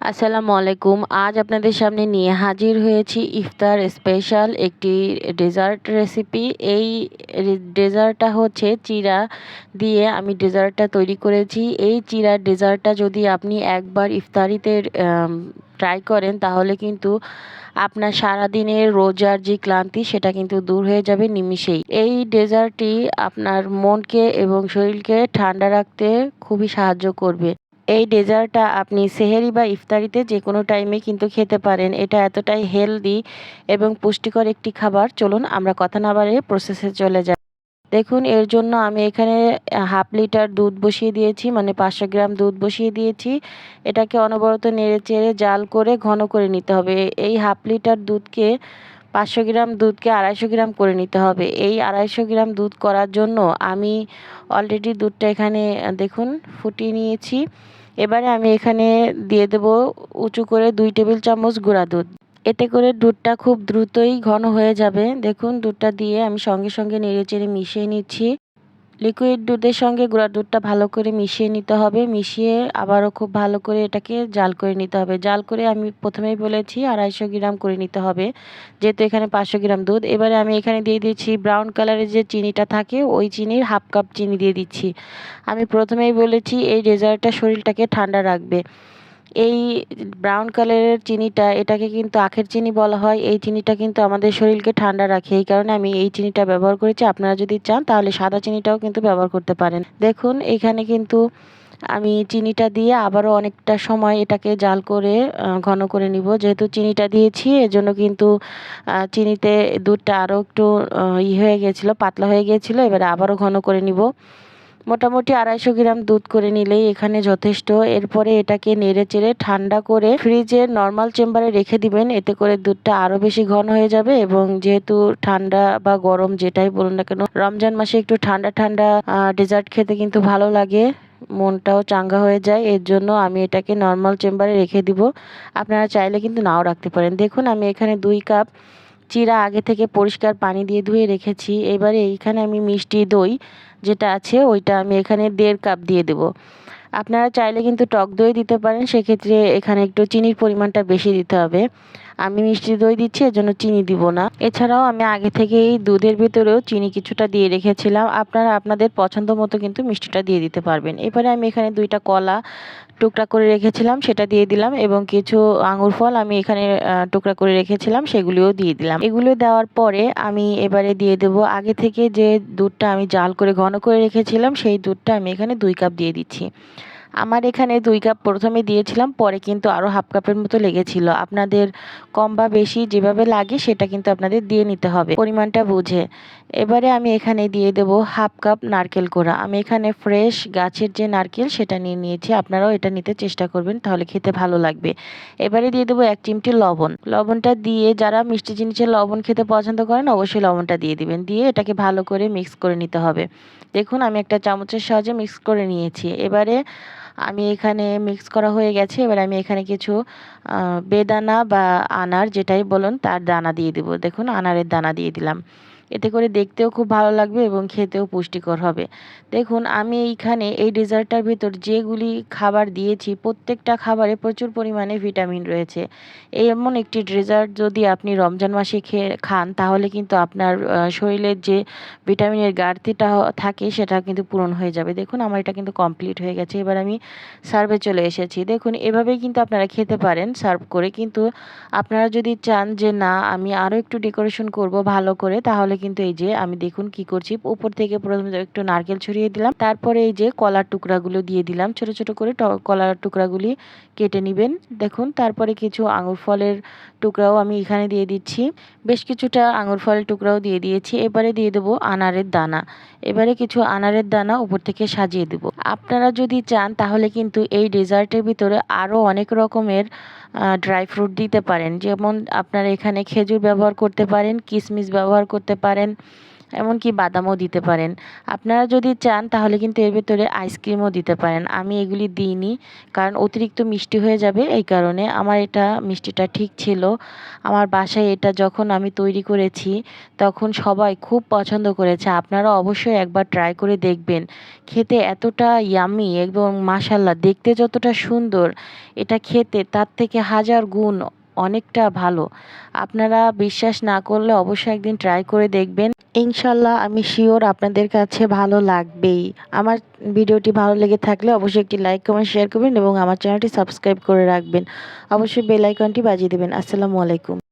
আসসালামু আলাইকুম। আজ আপনাদের সামনে নিয়ে হাজির হয়েছি ইফতার স্পেশাল একটি ডেজার্ট রেসিপি। এই ডেজার্টটা হচ্ছে চিরা দিয়ে আমি ডেজার্টটা তৈরি করেছি। এই চিরা ডেজার্টটা যদি আপনি একবার ইফতারিতে ট্রাই করেন, তাহলে কিন্তু আপনার সারাদিনের রোজার যে ক্লান্তি, সেটা কিন্তু দূর হয়ে যাবে নিমিষেই। এই ডেজার্টটি আপনার মনকে এবং শরীরকে ঠান্ডা রাখতে খুবই সাহায্য করবে। এই ডেজার্টটা আপনি সেহেরি বা ইফতারিতে যে কোনো টাইমে কিন্তু খেতে পারেন। এটা এতটাই হেলদি এবং পুষ্টিকর একটি খাবার। চলুন আমরা কথা না বাড়ে প্রসেসে চলে যাই। দেখুন, এর জন্য আমি এখানে হাফ লিটার দুধ বসিয়ে দিয়েছি মানে পাঁচশো গ্রাম দুধ বসিয়ে দিয়েছি। এটাকে অনবরত নেড়ে চেড়ে জাল করে ঘন করে নিতে হবে। এই হাফ লিটার দুধকে পাঁচশো গ্রাম দুধকে আড়াইশো গ্রাম করে নিতে হবে। এই আড়াইশো গ্রাম দুধ করার জন্য আমি অলরেডি দুধটা এখানে, দেখুন, ফুটিয়ে নিয়েছি। এবারে আমি এখানে দিয়ে দেব উঁচু করে দুই টেবিল চামচ গুঁড়া দুধ। এতে করে দুধটা খুব দ্রুতই ঘন হয়ে যাবে। দেখুন, দুধটা দিয়ে আমি সঙ্গে সঙ্গে নেড়ে চেড়ে মিশিয়ে নিচ্ছি। লিকুইড দুধের সঙ্গে গুঁড়া দুধটা ভালো করে মিশিয়ে নিতে হবে। মিশিয়ে আবারও খুব ভালো করে এটাকে জাল করে নিতে হবে। জাল করে আমি প্রথমেই বলেছি আড়াইশো গ্রাম করে নিতে হবে, যেহেতু এখানে পাঁচশো গ্রাম দুধ। এবারে আমি এখানে দিয়ে দিচ্ছি ব্রাউন কালারের যে চিনিটা থাকে, ওই চিনির হাফ কাপ চিনি দিয়ে দিচ্ছি। আমি প্রথমেই বলেছি এই ডেজার্টটা শরীরটাকে ঠান্ডা রাখবে। এই ব্রাউন কালারের চিনিটা, এটাকে কিন্তু আখের চিনি বলা হয়। এই চিনিটা কিন্তু আমাদের শরীরকে ঠান্ডা রাখে। এই কারণে আমি এই চিনিটা ব্যবহার করেছি। আপনারা যদি চান, তাহলে সাদা চিনিটাও কিন্তু ব্যবহার করতে পারেন। দেখুন, এখানে কিন্তু আমি চিনিটা দিয়ে আবারও অনেকটা সময় এটাকে জাল করে ঘন করে নিব। যেহেতু চিনিটা দিয়েছি, এজন্য কিন্তু চিনিতে দুধটা আরও একটু ই হয়ে গেছিল, পাতলা হয়ে গিয়েছিল এবারে আবারও ঘন করে নিব। মোটামুটি আড়াইশো গ্রাম দুধ করে নিলেই এখানে যথেষ্ট। এরপরে এটাকে নেড়ে চেড়ে ঠান্ডা করে ফ্রিজে নর্মাল চেম্বারে রেখে দিবেন। এতে করে দুধটা আরও বেশি ঘন হয়ে যাবে এবং যেহেতু ঠান্ডা বা গরম যেটাই বলুন না কেন, রমজান মাসে একটু ঠান্ডা ঠান্ডা ডেজার্ট খেতে কিন্তু ভালো লাগে। মনটাও চাঙ্গা হয়ে যায়। এর জন্য আমি এটাকে নর্মাল চেম্বারে রেখে দিব। আপনারা চাইলে কিন্তু নাও রাখতে পারেন। দেখুন আমি এখানে দুই কাপ চিরা আগে থেকে পরিষ্কার পানি দিয়ে ধুয়ে রেখেছি। এবারে এইখানে আমি মিষ্টি দই যেটা আছে, ওইটা আমি এখানে দেড় কাপ দিয়ে দেব। আপনারা চাইলে কিন্তু টক দই দিতে পারেন, সেক্ষেত্রে এখানে একটু চিনির পরিমাণটা বেশি দিতে হবে। আমি মিষ্টি দই দিচ্ছি, এর জন্য চিনি দিব না। এছাড়াও আমি আগে থেকেই দুধের ভিতরেও চিনি কিছুটা দিয়ে রেখেছিলাম। আপনারা আপনাদের পছন্দ মতো কিন্তু মিষ্টিটা দিয়ে দিতে পারবেন। এবারে আমি এখানে দুইটা কলা টুকরা করে রেখেছিলাম, সেটা দিয়ে দিলাম এবং কিছু আঙুর ফল আমি এখানে টুকরা করে রেখেছিলাম, সেগুলিও দিয়ে দিলাম। এগুলো দেওয়ার পরে আমি এবারে দিয়ে দেব, আগে থেকে যে দুধটা আমি জাল করে ঘন করে রেখেছিলাম, সেই দুধটা আমি এখানে দুই কাপ দিয়ে দিচ্ছি। আমার এখানে দুই কাপ প্রথমে দিয়েছিলাম, পরে কিন্তু আরও হাফ কাপের মতো লেগেছিল। আপনাদের কম বা বেশি যেভাবে লাগে সেটা কিন্তু আপনাদের দিয়ে নিতে হবে পরিমাণটা বুঝে। এবারে আমি এখানে দিয়ে দেব হাফ কাপ নারকেল কোড়া। আমি এখানে ফ্রেশ গাছের যে নারকেল সেটা নিয়ে নিয়েছি, আপনারাও এটা নিতে চেষ্টা করবেন, তাহলে খেতে ভালো লাগবে। এবারে দিয়ে দেবো এক চিমটি লবণ। লবণটা দিয়ে যারা মিষ্টি জিনিসের লবণ খেতে পছন্দ করেন, অবশ্যই লবণটা দিয়ে দিবেন। দিয়ে এটাকে ভালো করে মিক্স করে নিতে হবে। দেখুন, আমি একটা চামচের সাহায্যে মিক্স করে নিয়েছি। এবারে আমি এখানে মিক্স করা হয়ে গেছে। এবার আমি এখানে কিছু বেদানা বা আনার যেটাই বলুন, তার দানা দিয়ে দেবো। দেখুন, আনারের দানা দিয়ে দিলাম। এতে করে দেখতেও খুব ভালো লাগবে এবং খেতেও পুষ্টিকর হবে। দেখুন, আমি এইখানে এই ডেজার্টটার ভিতর যেগুলি খাবার দিয়েছি, প্রত্যেকটা খাবারে প্রচুর পরিমাণে ভিটামিন রয়েছে। এমন একটি ডেজার্ট যদি আপনি রমজান মাসে খেয়ে খান, তাহলে কিন্তু আপনার শরীরের যে ভিটামিনের ঘাটতিটা থাকে সেটা কিন্তু পূরণ হয়ে যাবে। দেখুন, আমার এটা কিন্তু কমপ্লিট হয়ে গেছে। এবার আমি সার্ভে চলে এসেছি। দেখুন, এভাবেই কিন্তু আপনারা খেতে পারেন, সার্ভ করে। কিন্তু আপনারা যদি চান যে, না, আমি আরও একটু ডেকোরেশন করব ভালো করে, তাহলে কিন্তু এই যে আমি দেখুন কি করছি। উপর থেকে প্রথমে একটু নারকেল ছড়িয়ে দিলাম। তারপরে এই যে কলার টুকরাগুলো দিয়ে দিলাম। ছোট ছোট করে কলার টুকরাগুলি কেটে নেবেন। দেখুন, তারপরে কিছু আঙুর ফলের টুকরাও আমি এখানে দিয়ে দিচ্ছি। বেশ কিছুটা আঙুর ফলের টুকরাও দিয়ে দিয়েছি। এবারে দিয়ে দেবো আনারের দানা। এবারে কিছু আনারের দানা উপর থেকে সাজিয়ে দেবো। আপনারা যদি চান, তাহলে কিন্তু এই ডেজার্টের ভিতরে আরও অনেক রকমের ড্রাই ফ্রুট দিতে পারেন। যেমন আপনারা এখানে খেজুর ব্যবহার করতে পারেন কিশমিশ ব্যবহার করতে পারেন, এমনকি বাদামও দিতে পারেন। আপনারা যদি চান, তাহলে কিন্তু এর ভেতরে আইসক্রিমও দিতে পারেন। আমি এগুলি দিইনি, কারণ অতিরিক্ত মিষ্টি হয়ে যাবে এই কারণে। আমার এটা মিষ্টিটা ঠিক ছিল। আমার বাসায় এটা যখন আমি তৈরি করেছি, তখন সবাই খুব পছন্দ করেছে। আপনারা অবশ্যই একবার ট্রাই করে দেখবেন। খেতে এতটা ইয়ামি এবং মাসাল্লা দেখতে যতটা সুন্দর, এটা খেতে তার থেকে হাজার গুণ অনেকটা ভালো। আপনারা বিশ্বাস না করলে অবশ্যই একদিন ট্রাই করে দেখবেন। ইনশাল্লাহ আমি শিওর আপনাদের কাছে ভালো লাগবেই। আমার ভিডিওটি ভালো লেগে থাকলে অবশ্যই একটি লাইক কমেন্ট শেয়ার করবেন এবং আমার চ্যানেলটি সাবস্ক্রাইব করে রাখবেন। অবশ্যই বেল আইকনটি বাজিয়ে দেবেন। আসসালামু আলাইকুম।